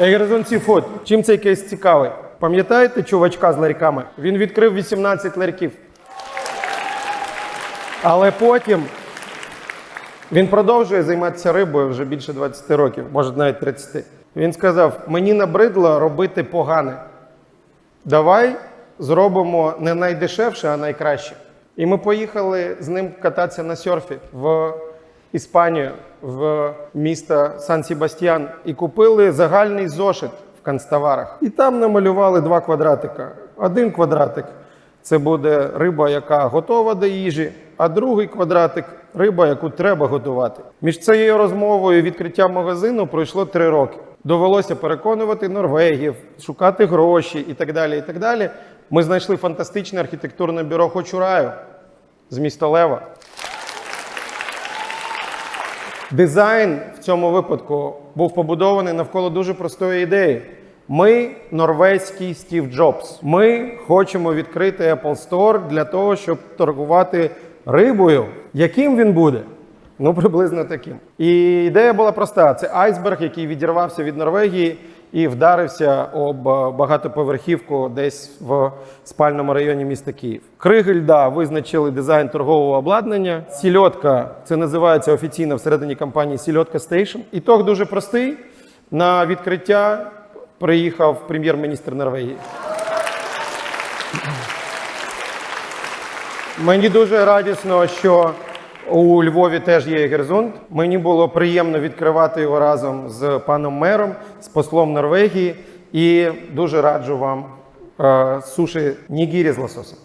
Егерзон Сіфуд. Чим цей кейс цікавий? Пам'ятаєте чувачка з ларьками? Він відкрив 18 ларьків. Але потім він продовжує займатися рибою вже більше 20 років, може навіть 30. Він сказав: мені набридло робити погане. Давай зробимо не найдешевше, а найкраще. І ми поїхали з ним кататися на серфі в Іспанію, в місто Сан Себастьян, і купили загальний зошит в канцтоварах. І там намалювали два квадратика. Один квадратик це буде риба, яка готова до їжі, а другий квадратик риба, яку треба готувати. Між цією розмовою і відкриттям магазину пройшло три роки. Довелося переконувати норвегів, шукати гроші і так далі. І так далі. Ми знайшли фантастичне архітектурне бюро Хочураю з міста Лева. Дизайн в цьому випадку був побудований навколо дуже простої ідеї. Ми норвезький Стів Джобс. Ми хочемо відкрити Apple Store для того, щоб торгувати рибою. Яким він буде? Ну, приблизно таким. І ідея була проста: це айсберг, який відірвався від Норвегії і вдарився об е, багатоповерхівку десь в спальному районі міста Київ. Кригель, да, визначили дизайн торгового обладнання. Сільотка, це називається офіційно всередині компанії Сільотка Стейшн. Ітог дуже простий. На відкриття приїхав прем'єр-міністр Норвегії. Мені дуже радісно, що у Львові теж є Герзунд. Мені було приємно відкривати його разом з паном мером, з послом Норвегії. І дуже раджу вам е, суші нігірі з лососем.